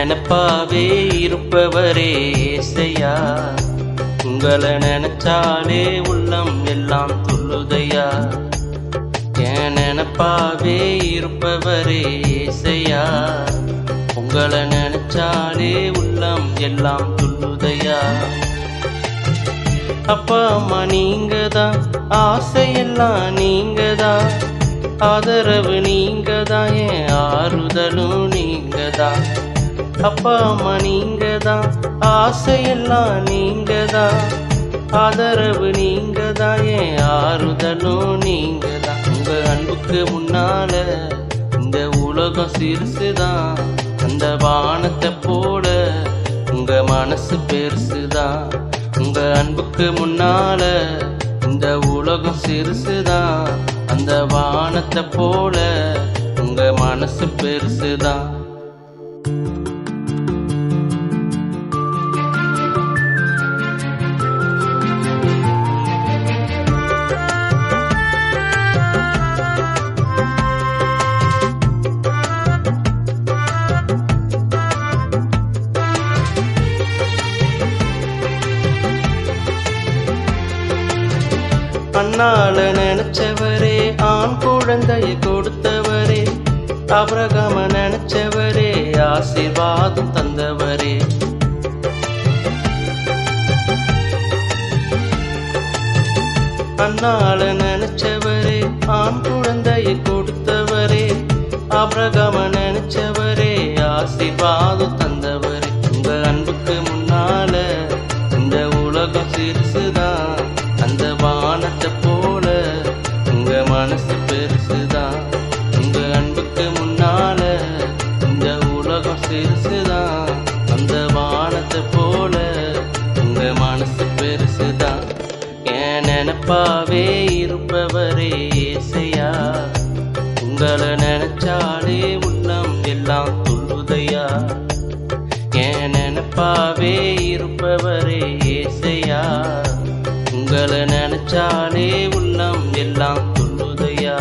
நினப்பாவே இருப்பவரே இசையா. உங்களை நினைச்சாலே உள்ளம் எல்லாம் துள்ளுதையா என் நினப்பாவே இருப்பவரே இசையா. உங்களை நினைச்சாலே உள்ளம் எல்லாம் துள்ளுதையா அப்பா அம்மா நீங்க தான் ஆசையெல்லாம் நீங்க தான் ஆதரவு நீங்க தான் என் ஆறுதலும் நீங்க தான் அப்பா அம்மா நீங்க தான் ஆசையெல்லாம் நீங்க தான் ஆதரவு நீங்க தான் என் ஆறுதலும் நீங்க தான் உங்க அன்புக்கு முன்னால இந்த உலகம் சிறுசுதான் அந்த வானத்தை போல உங்க மனசு பெருசுதான் உங்க அன்புக்கு முன்னால இந்த உலகம் சிறுசுதான் அந்த வானத்தை போல உங்க மனசு பெருசுதான் அண்ணால நினைச்சவரே ஆண் குழந்தையை கொடுத்தவரே அபிரகாம நினைச்சவரே ஆசீர்வாதம் தந்தவரே. அண்ணால நினைச்சவரே ஆண் குழந்தையை கொடுத்தவரே அபிரகாம நினைச்சவரே ஆசீர்வாதம் தந்த பெருசுதான் என் நினப்பாவே இருப்பவரே இயேசையா. உங்களை நினைச்சாலே உள்ளம் எல்லாம் துள்ளுதையா? என் நினப்பாவே இருப்பவரே இயேசையா. உங்களை நினைச்சாலே உள்ளம் எல்லாம் துள்ளுதையா?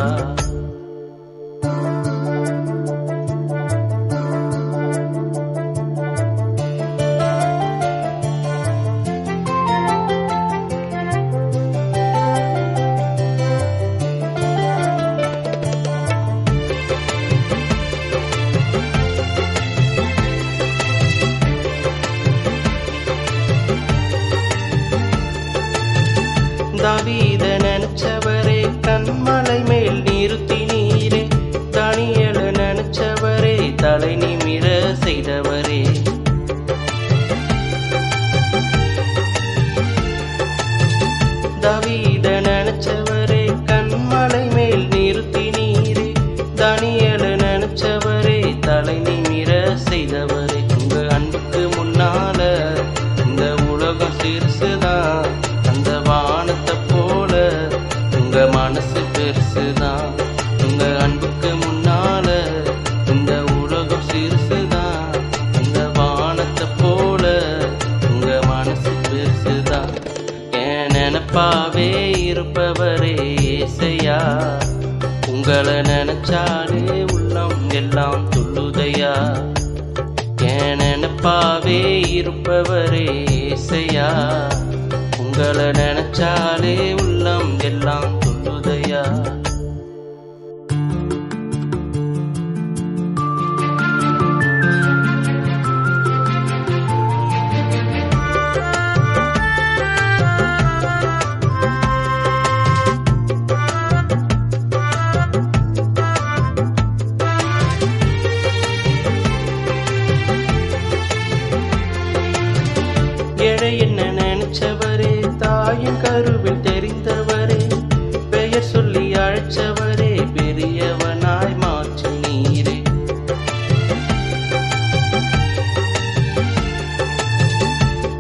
தாவீத நினைச்சவரே கண்மலை மேல் நிறுத்தி நீரே. தனியல நினைச்சவரே தலை நிமிர செய்தவரே. தாவீத நினைச்சவரே கண்மலை மேல் நிறுத்தி நீரே. தானியல பேசுதா? என் நினப்பாவே இருப்பவரே இசையா உங்களை நினைச்சாலே உள்ளம் எல்லாம் துள்ளுதையா? என் நினப்பாவே இருப்பவரே இசையா உங்களை நினைச்சாலே உள்ளம் எல்லாம் ஏழை என்ன நினைச்சவரே? தாயின் கருவில் தெரிந்தவரே. பெயர் சொல்லி அழைச்சவரே. பெரியவனாய் மாற்று நீரே.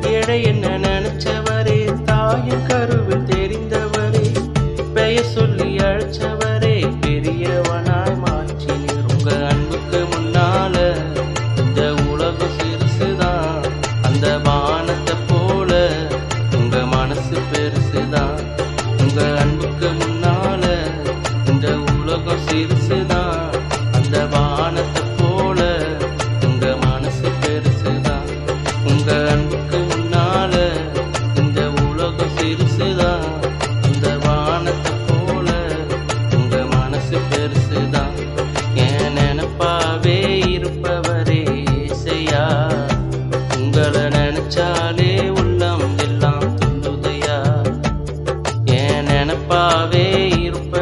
ஏழை என்ன இருப்ப